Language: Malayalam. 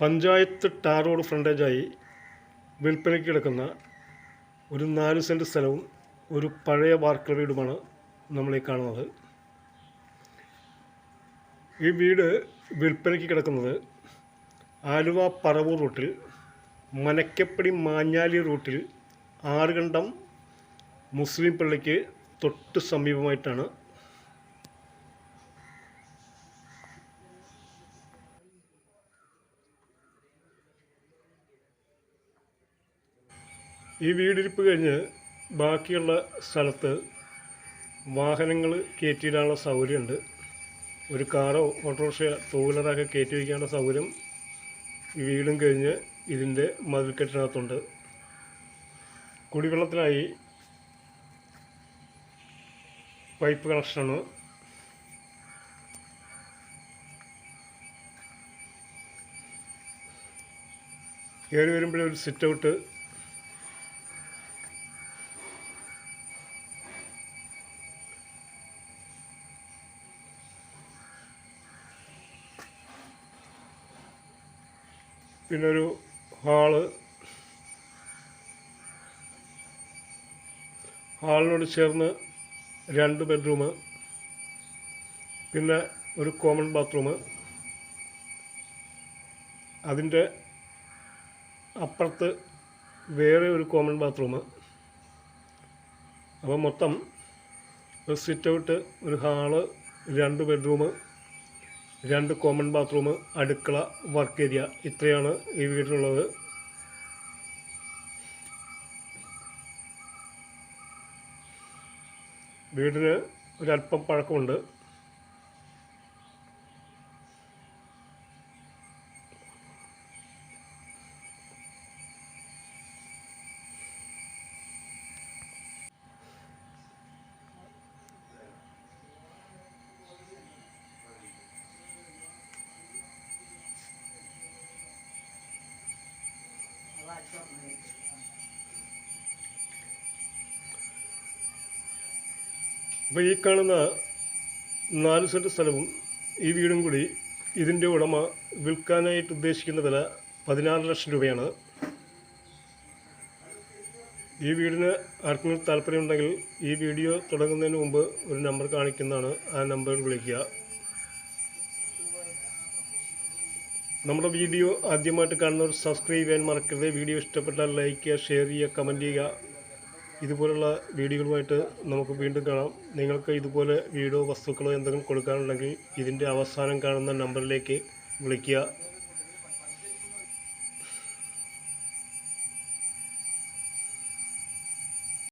പഞ്ചായത്ത് ടാർ റോഡ് ഫ്രണ്ടേജായി വിൽപ്പനയ്ക്ക് കിടക്കുന്ന ഒരു നാല് സെന്റ് സ്ഥലവും ഒരു പഴയ വാർക്കർ വീടുമാണ് നമ്മളീ കാണുന്നത്. ഈ വീട് വിൽപ്പനയ്ക്ക് കിടക്കുന്നത് ആലുവ പറവൂർ റൂട്ടിൽ മനക്കപ്പടി മാഞ്ഞാലി റൂട്ടിൽ ആറുകണ്ടം മുസ്ലിം പള്ളിക്ക് തൊട്ട് സമീപമായിട്ടാണ് ഈ വീടിരിപ്പ് കഴിഞ്ഞ് ബാക്കിയുള്ള സ്ഥലത്ത് വാഹനങ്ങൾ കയറ്റിയിടാനുള്ള സൗകര്യമുണ്ട്. ഒരു കാറോ ഓട്ടോറിക്ഷയോ ടൂ വീലറൊക്കെ കയറ്റി വയ്ക്കാനുള്ള സൗകര്യം ഈ വീടും കഴിഞ്ഞ് ഇതിന്റെ മതിൽക്കെട്ടിനകത്തുണ്ട്. കുടിവെള്ളത്തിനായി പൈപ്പ് കണക്ഷനാണ്. കയറി വരുമ്പോഴേ ഒരു സിറ്റ് ഔട്ട് പിന്നെ ഒരു ഹാൾ. ഹാളിനോട് ചേർന്ന് രണ്ട് ബെഡ്റൂം പിന്നെ ഒരു കോമൺ ബാത്റൂം അതിന്റെ അപ്പുറത്ത് വേറെ ഒരു കോമൺ ബാത്റൂം അപ്പോൾ മൊത്തം ഒരു സിറ്റ് ഔട്ട് ഒരു ഹാൾ രണ്ട് ബെഡ്റൂം രണ്ട് കോമൺ ബാത്റൂം അടുക്കള വർക്ക് ഏരിയ ഇത്രയാണ് ഈ വീട്ടിലുള്ളത്. വീടിന് ഒരല്പം പഴക്കമുണ്ട്. അപ്പോൾ ഈ കാണുന്ന നാല് സെന്റ് സ്ഥലവും ഈ വീടും കൂടി ഇതിന്റെ ഉടമ വിൽക്കാനായിട്ട് ഉദ്ദേശിക്കുന്ന വില പതിനാറ് ലക്ഷം രൂപയാണ്. ഈ വീടിന് ആർക്കെങ്കിലും താല്പര്യമുണ്ടെങ്കിൽ ഈ വീഡിയോ തുടങ്ങുന്നതിന് മുമ്പ് ഒരു നമ്പർ കാണിക്കുന്നതാണ്. ആ നമ്പറിൽ വിളിക്കുക. നമ്മുടെ വീഡിയോ ആദ്യമായിട്ട് കാണുന്നവർ സബ്സ്ക്രൈബ് ചെയ്യാൻ മറക്കരുത്. വീഡിയോ ഇഷ്ടപ്പെട്ടാൽ ലൈക്ക് ചെയ്യുക ഷെയർ ചെയ്യുക കമന്റ് ചെയ്യുക. ഇതുപോലുള്ള വീഡിയോകളുമായിട്ട് നമുക്ക് വീണ്ടും കാണാം. നിങ്ങൾക്ക് ഇതുപോലെ വീഡിയോ വസ്തുക്കളോ എന്തെങ്കിലും കൊടുക്കാനുണ്ടെങ്കിൽ ഇതിന്റെ അവസാനം കാണുന്ന നമ്പറിലേക്ക് വിളിക്കുക.